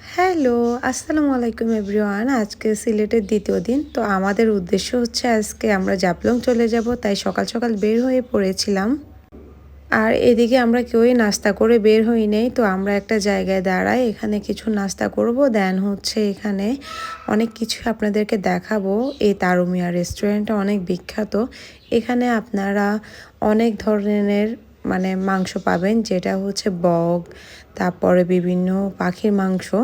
Hello, আসসালামু আলাইকুম everyone. আজকে সিলেটের দ্বিতীয় দিন, তো আমাদের উদ্দেশ্য হচ্ছে আজকে আমরা জাপলং চলে যাব, তাই সকাল সকাল বের হয়ে পড়েছিলাম। আর এদিকে আমরা কেউই নাস্তা করে বের হই নেই, তো আমরা একটা জায়গায় দাঁড়াই, এখানে কিছু নাস্তা করব, দেন হচ্ছে এখানে অনেক কিছু আপনাদেরকে দেখাবো। এই তারুমিয়া রেস্টুরেন্টটা অনেক বিখ্যাত, এখানে আপনারা অনেক ধরনের মানে মাংস পাবেন, যেটা হচ্ছে বগ, তারপরে বিভিন্ন পাখির মাংস।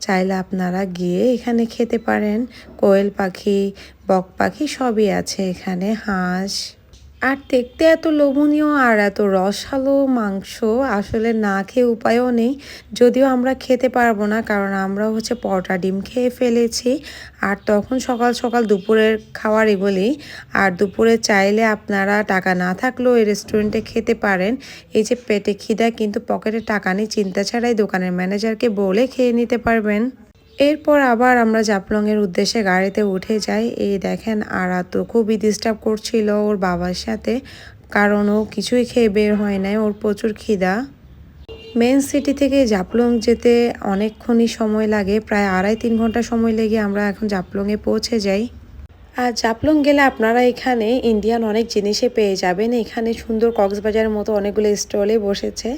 চাইলে আপনারা গিয়ে এখানে খেতে পারেন। কোয়েল পাখি, বক পাখি সবই আছে এখানে, হাঁস। আর দেখতে এত লোভনীয় আর এত রসালো মাংস আসলে না খেয়ে উপায়ও নেই। যদিও আমরা খেতে পারব না, কারণ আমরা হচ্ছে পরোটা ডিম খেয়ে ফেলেছি। আর তখন সকাল সকাল দুপুরের খাওয়ার এগুলি আর দুপুরে চাইলে আপনারা টাকা না থাকলেও এই রেস্টুরেন্টে খেতে পারেন। এই যে পেটে খিদা, কিন্তু পকেটে টাকা নেই, চিন্তা ছাড়াই দোকানের ম্যানেজারকে বলে খেয়ে নিতে পারবেন। এরপর আবার আমরা জাপলংয়ের উদ্দেশ্যে গাড়িতে উঠে যাই। এই দেখেন আরা তো খুবই ডিস্টার্ব করছিল ওর বাবার সাথে, কারণ ও কিছুই খেয়ে বের হয় নাই, ওর প্রচুর খিদা। মেন সিটি থেকে জাপলং যেতে অনেকক্ষণই সময় লাগে, প্রায় আড়াই তিন ঘণ্টা সময় লেগে আমরা এখন জাপলংয়ে পৌঁছে যাই। আর জাপলং গেলে আপনারা এখানে ইন্ডিয়ান অনেক জিনিসে পেয়ে যাবেন। এখানে সুন্দর কক্সবাজারের মতো অনেকগুলো স্টলে বসেছে।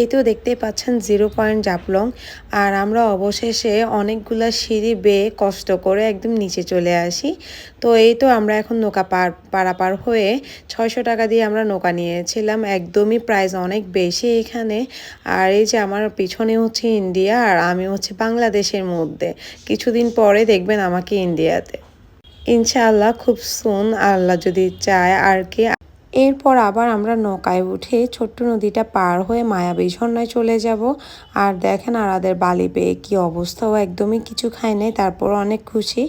এই তো দেখতে পাচ্ছেন জিরো পয়েন্ট জাপলং আর আমরা অবশেষে অনেকগুলো সিঁড়ি বেয়ে কষ্ট করে একদম নিচে চলে আসি। তো এই তো আমরা এখন নৌকা পার, পারাপার হয়ে ছয়শো টাকা দিয়ে আমরা নৌকা নিয়েছিলাম। একদমই প্রাইস অনেক বেশি এখানে। আর এই যে আমার পিছনে হচ্ছে ইন্ডিয়া আর আমি হচ্ছে বাংলাদেশের মধ্যে। কিছুদিন পরে দেখবেন আমাকে ইন্ডিয়াতে ইনশাআল্লাহ খুব সুন আল্লাহ যদি চায় আর কি এরপর আবার আমরা নৌকায় উঠে ছোট্ট নদীটা পার হয়ে মায়াবী ঝর্ণায় চলে যাব। আর দেখেন আরাদের বালি পেয়ে কি অবস্থা ও একদমই কিছু খায় নাই তারপর অনেক খুশি।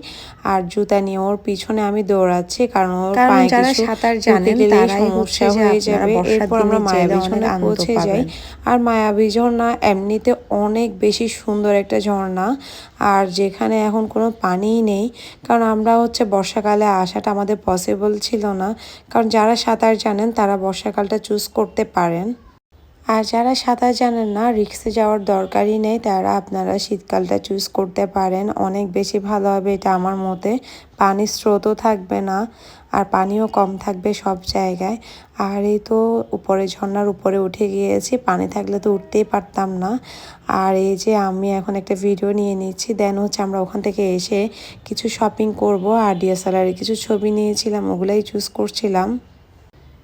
আর জুতা নিয়ে ওর পিছনে আমি দৌড়াচ্ছি কারণ ওর পায়ে যারা সাঁতার জানেন তারাই সমস্যা হয়ে যাবে। এরপর আমরা মায়াবী ঝর্ণা পৌঁছে যাই। আর মায়াবী ঝর্ণা এমনিতে অনেক বেশি সুন্দর একটা ঝর্ণা আর যেখানে এখন কোনো পানিই নেই। কারণ আমরা হচ্ছে বর্ষাকালে আসাটা আমাদের পসিবল ছিল না। কারণ যারা সাঁতার জানেন, তারা বর্ষাকালটা চুজ করতে পারেন। আর যারা সাঁতার জানেন না রিক্সে যাওয়ার দরকারই নেই, তারা আপনারা শীতকালটা চুজ করতে পারেন। অনেক বেশি ভালো হবে এটা আমার মতে। পানির স্রোতও থাকবে না, আর পানিও কম থাকবে সব জায়গায়। আর এই তো উপরে ঝর্নার উপরে উঠে গিয়েছি, পানি থাকলে তো উঠতেই পারতাম না। আর এই যে আমি এখন একটা ভিডিও নিয়ে নিচ্ছি দেন হচ্ছে আমরা ওখান থেকে এসে কিছু শপিং করব। আর ডিএসএলআরে কিছু ছবি নিয়েছিলাম, ওগুলাই চুজ করছিলাম।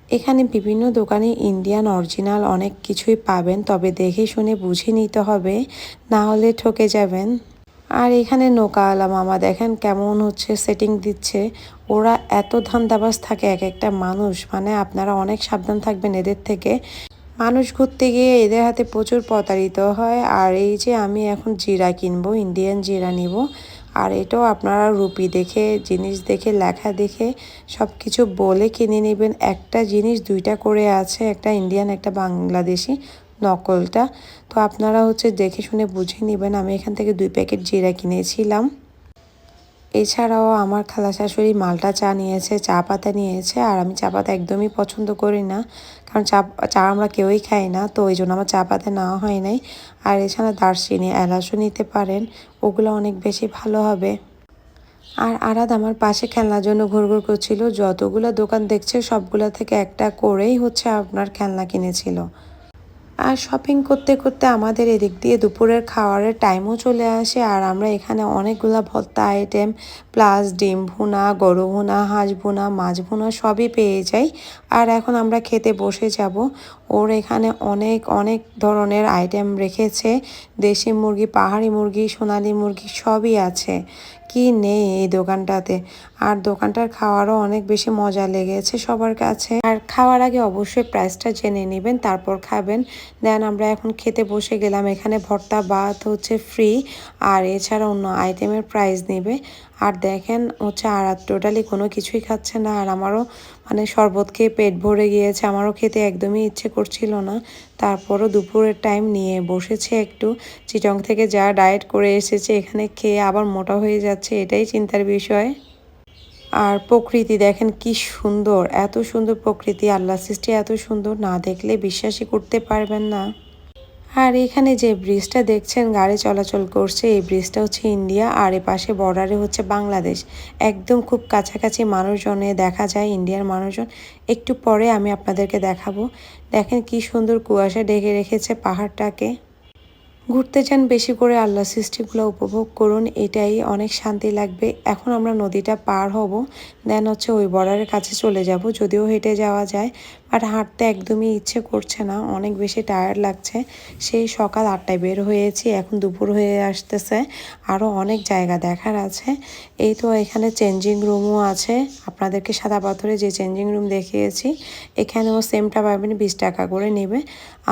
এখানে বিভিন্ন দোকানে ইন্ডিয়ান অরিজিনাল অনেক কিছুই পাবেন, তবে দেখে শুনে বুঝে নিতে হবে, না হলে ঠকে যাবেন। আর এখানে নৌকাওয়ালা মামা দেখেন কেমন হচ্ছে সেটিং দিচ্ছে। ওরা এত ধান্দাবাজ থাকে এক একটা মানুষ মানে আপনারা অনেক সাবধান থাকবেন এদের থেকে। মানুষ ঘুরতে গিয়ে এদের হাতে প্রচুর প্রতারিত হয়। আর এই যে আমি এখন জিরা কিনবো ইন্ডিয়ান জিরা নিব আর এটাও আপনারা রুপি দেখে, জিনিস দেখে, লেখা দেখে সব কিছু বলে কিনে নেবেন। একটা জিনিস, দুইটা করে আছে, একটা ইন্ডিয়ান একটা বাংলাদেশি নকলটা। তো আপনারা হচ্ছে দেখে শুনে বুঝে নেবেন। আমি এখান থেকে দুই প্যাকেট জিরা কিনেছিলাম। এছাড়াও আমার খালা শাশুড়ি মালটা চা নিয়েছে, চা পাতা নিয়েছে, আর আমি চা পাতা একদমই পছন্দ করি না। কারণ চা চা আমরা কেউই খাই না, তো ওই জন্য আমার চা পাতা নেওয়া হয় নাই। আর এছাড়া দারচিনি, এলাচও নিতে পারেন, ওগুলো অনেক বেশি ভালো হবে। আর আরাদ আমার পাশে খেলনার জন্য ঘুরঘুর করছিল, যতগুলো দোকান দেখছে সবগুলো থেকে একটা করেই হচ্ছে আপনার খেলনা কিনেছিল। আর শপিং করতে করতে আমাদের এদিক দিয়ে দুপুরের খাওয়ারের টাইমও চলে আসে। আর আমরা এখানে অনেকগুলো ভত্তা আইটেম প্লাস ডিম ভুনা, গরু ভুনা, হাঁস ভুনা, মাছ ভুনা সবই পেয়ে যাই। আর এখন আমরা খেতে বসে যাব। ওর এখানে অনেক অনেক ধরনের আইটেম রেখেছে। দেশি মুরগি, পাহাড়ি মুরগি, সোনালি মুরগি সবই আছে। কি নেই এই দোকানটাতে? আর দোকানটার খাওয়ারও অনেক বেশি মজা লেগেছে সবার কাছে। আর খাওয়ার আগে অবশ্যই প্রাইসটা জেনে নেবেন, তারপর খাবেন। দেন আমরা এখন খেতে বসে গেলাম, এখানে ভর্তা, ভাত হচ্ছে ফ্রি আর এছাড়া অন্য আইটেমের প্রাইস নেবে। আর দেখেন হচ্ছে আর টোটালি কোনো কিছুই খাচ্ছে না, আর আমারও মানে শরবত খেয়ে পেট ভরে গিয়েছে, আমারও খেতে একদমই ইচ্ছে করছিল না। তারপরও দুপুরের টাইম নিয়ে বসেছে একটু, চিটং থেকে যা ডায়েট করে এসেছে এখানে খেয়ে আবার মোটা হয়ে যাচ্ছে, এটাই চিন্তার বিষয়। আর প্রকৃতি দেখেন কি সুন্দর, এত সুন্দর প্রকৃতি আল্লাহ সৃষ্টি এত সুন্দর, না দেখলে বিশ্বাসই করতে পারবেন না। আর এখানে যে ব্রিজটা দেখছেন, গাড়ি চলাচল করছে, এই ব্রিজটা হচ্ছে ইন্ডিয়া আর এ পাশে বর্ডারে হচ্ছে বাংলাদেশ। একদম খুব কাছাকাছি মানুষজনে দেখা যায় ইন্ডিয়ার মানুষজন। একটু পরে আমি আপনাদেরকে দেখাবো। দেখেন কি সুন্দর কুয়াশা ঢেকে রেখেছে পাহাড়টাকে। ঘুরতে যান বেশি করে আল্লাহ সৃষ্টিগুলো উপভোগ করুন, এটাই অনেক শান্তি লাগবে। এখন আমরা নদীটা পার হব। দেন হচ্ছে ওই বর্ডারের কাছে চলে যাব। যদিও হেঁটে যাওয়া যায় বাট হাঁটতে একদমই ইচ্ছে করছে না। অনেক বেশি টায়ার্ড লাগছে। সেই সকাল আটটায় বের হয়েছি, এখন দুপুর হয়ে আসতেছে। আরও অনেক জায়গা দেখার আছে। এই তো এখানে চেঞ্জিং রুমও আছে। আপনাদেরকে সাদা পাথরে যে চেঞ্জিং রুম দেখিয়েছি, এখানেও সেমটা পাবেন বিশ টাকা করে নেবে।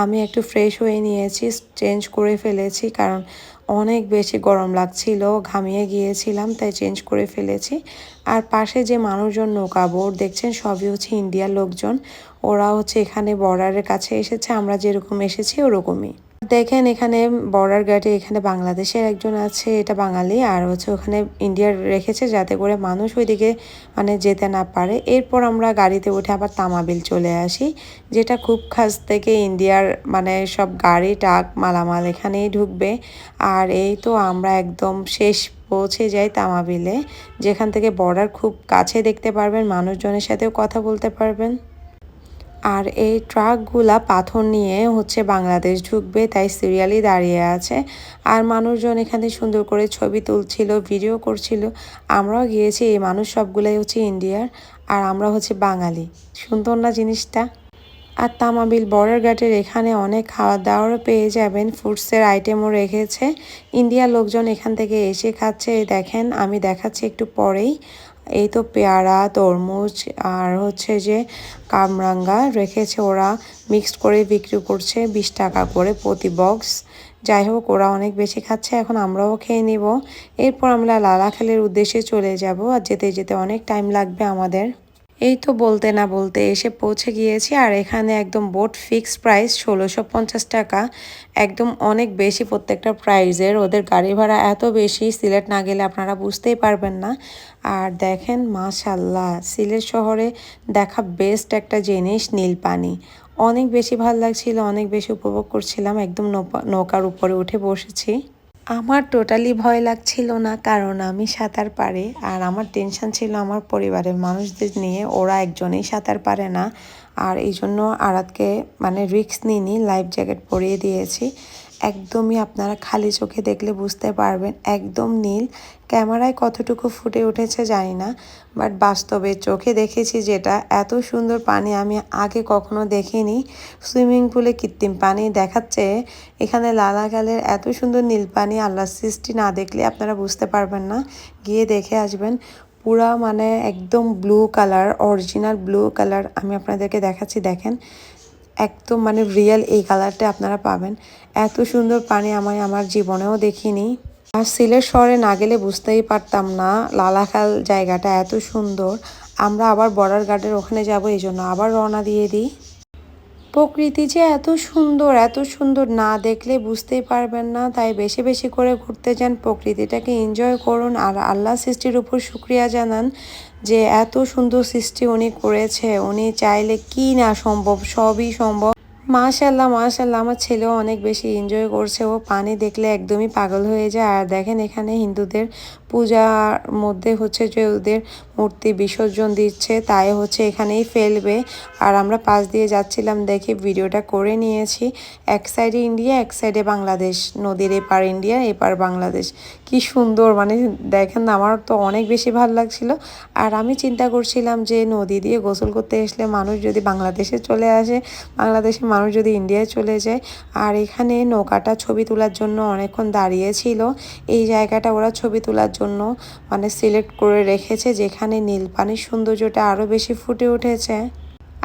আমি একটু ফ্রেশ হয়ে নিয়েছি চেঞ্জ করে ফেলেছি, কারণ অনেক বেশি গরম লাগছিল, ঘামিয়ে গিয়েছিলাম, তাই চেঞ্জ করে ফেলেছি। আর পাশে যে মানুষজন নৌকা বোর্ড দেখছেন? সবই হচ্ছে ইন্ডিয়ার লোকজন। ওরা হচ্ছে এখানে বর্ডারের কাছে এসেছে, আমরা যেরকম এসেছি ওরকমই। দেখেন, এখানে বর্ডার গার্ডে এখানে বাংলাদেশের একজন আছে, এটা বাঙালি, আর হচ্ছে ওখানে ইন্ডিয়ার রেখেছে যাতে করে মানুষ ওইদিকে মানে যেতে না পারে। এরপর আমরা গাড়িতে উঠে আবার তামাবিল চলে আসি, যেটা খুব খাস থেকে ইন্ডিয়ার মানে সব গাড়ি, ট্রাক, মালামাল এখানেই ঢুকবে। আর এই তো আমরা একদম শেষ পৌঁছে যাই তামাবিলে, যেখান থেকে বর্ডার খুব কাছে দেখতে পারবেন, মানুষজনের সাথেও কথা বলতে পারবেন। আর এই ট্রাকগুলা পাথর নিয়ে হচ্ছে বাংলাদেশ ঢুকবে, তাই সিরিয়ালি দাঁড়িয়ে আছে। আর মানুষজন এখানে সুন্দর করে ছবি তুলছিল, ভিডিও করছিল। আমরাও গিয়েছি, এই মানুষ সবগুলাই হচ্ছে ইন্ডিয়ার আর আমরা হচ্ছে বাঙালি। সুন্দর না জিনিসটা? আর তামাবিল বর্ডার গার্ডের এখানে অনেক খাওয়া দাওয়ারও পেয়ে যাবেন, ফুডসের আইটেমও রেখেছে। ইন্ডিয়ার লোকজন এখান থেকে এসে খাচ্ছে দেখেন, আমি দেখাচ্ছি একটু পরেই। এই তো পেয়ারা, তরমুজ আর হচ্ছে যে কামরাঙ্গা রেখেছে ওরা। মিক্সড করে বিক্রি করছে বিশ টাকা করে প্রতি বক্স। যাই হোক, ওরা অনেক বেশি খাচ্ছে, এখন আমরাও খেয়ে নিব। এরপর আমরা লালাখালের উদ্দেশ্যে চলে যাব আর যেতে যেতে অনেক টাইম লাগবে আমাদের। এই তো বলতে না বলতে এসে পৌঁছে গিয়েছি আর এখানে একদম বোট ফিক্সড প্রাইস ষোলোশো পঞ্চাশ টাকা। একদম অনেক বেশি প্রত্যেকটা প্রাইজের। ওদের গাড়ি ভাড়া এত বেশি, সিলেট না গেলে আপনারা বুঝতেই পারবেন না। আর দেখেন মাশাল্লাহ সিলেট শহরে দেখা বেস্ট একটা জিনিস নীল পানি অনেক বেশি ভালো লাগছিল, অনেক বেশি উপভোগ করছিলাম। একদম নৌকার উপরে উঠে বসেছি। আমার টোটালি ভয় লাগছিল না, কারণ আমি সাঁতার পারি। আর আমার টেনশন ছিল আমার পরিবারের মানুষদের নিয়ে, ওরা একজনেই সাঁতার পারে না। আর এই জন্য আরাতকে মানে রিক্স নিইনি লাইফ জ্যাকেট পরিয়ে দিয়েছি। একদমই আপনারা খালি চোখে দেখলে বুঝতে পারবেন। একদম নীল। ক্যামেরায় কতটুকু ফুটে উঠেছে জানি না বাট বাস্তবে চোখে দেখেছি যেটা। এত সুন্দর পানি আমি আগে কখনো দেখিনি। সুইমিং পুলে কৃত্রিম পানি দেখাচ্ছে। এখানে লালাগালের এত সুন্দর নীল পানি আল্লাহ সৃষ্টি না দেখলে আপনারা বুঝতে পারবেন না। গিয়ে দেখে আসবেন। পুরা মানে একদম blue colour original blue colour আমি আপনাদেরকে দেখাচ্ছি, দেখেন। একদম মানে রিয়েল এই কালারটা আপনারা পাবেন। এত সুন্দর পানি আমি আমার জীবনেও দেখিনি। আর সিলেট শহরে না গেলে বুঝতেই পারতাম না লালাখাল জায়গাটা এত সুন্দর। আমরা আবার বর্ডার গার্ডের ওখানে যাব, এই জন্য আবার রওনা দিয়ে দিই। প্রকৃতি যে এত সুন্দর এত সুন্দর না দেখলে বুঝতেই পারবেন না। তাই বেশি বেশি করে ঘুরতে যান, প্রকৃতিটাকে এনজয় করুন। আর আল্লাহ সৃষ্টির উপর শুক্রিয়া জানান যে এত সুন্দর সৃষ্টি উনি করেছে। উনি চাইলে কি না সম্ভব, সবই সম্ভব। মাশাল্লাহ মাশাল্লাহ আমার ছেলেও অনেক বেশি এনজয় করছে। ও পানি দেখলে একদমই পাগল হয়ে যায়। আর দেখেন এখানে হিন্দুদের পূজার মধ্যে হচ্ছে যে ওদের মূর্তি বিসর্জন দিচ্ছে, তাই হচ্ছে এখানেই ফেলবে। আর আমরা পাশ দিয়ে যাচ্ছিলাম, দেখে ভিডিওটা করে নিয়েছি। এক সাইডে ইন্ডিয়া, এক সাইডে বাংলাদেশ। নদীর এপার ইন্ডিয়া, এপার বাংলাদেশ। কি সুন্দর মানে দেখেন আমার তো অনেক বেশি ভালো লাগছিল। আর আমি চিন্তা করছিলাম যে নদী দিয়ে গোসল করতে আসলে মানুষ যদি বাংলাদেশে চলে আসে, বাংলাদেশে মানুষ যদি ইন্ডিয়ায় চলে যায়। আর এখানে নৌকাটা ছবি তোলার জন্য অনেকক্ষণ দাঁড়িয়েছিল এই জায়গাটা ওরা ছবি তোলার জন্য মানে সিলেক্ট করে রেখেছে, যেখানে নীল পানির সৌন্দর্যটা আরও বেশি ফুটে উঠেছে।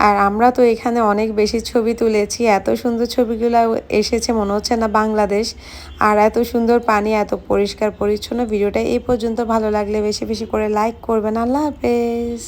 আর আমরা তো এখানে অনেক বেশি ছবি তুলেছি, এত সুন্দর ছবিগুলো এসেছে, মনে হচ্ছে না বাংলাদেশ। আর এত সুন্দর পানি, এত পরিষ্কার পরিচ্ছন্ন, ভিডিওটা এই পর্যন্ত ভালো লাগলে বেশি বেশি করে লাইক করবেন। আল্লাহ হাফেজ।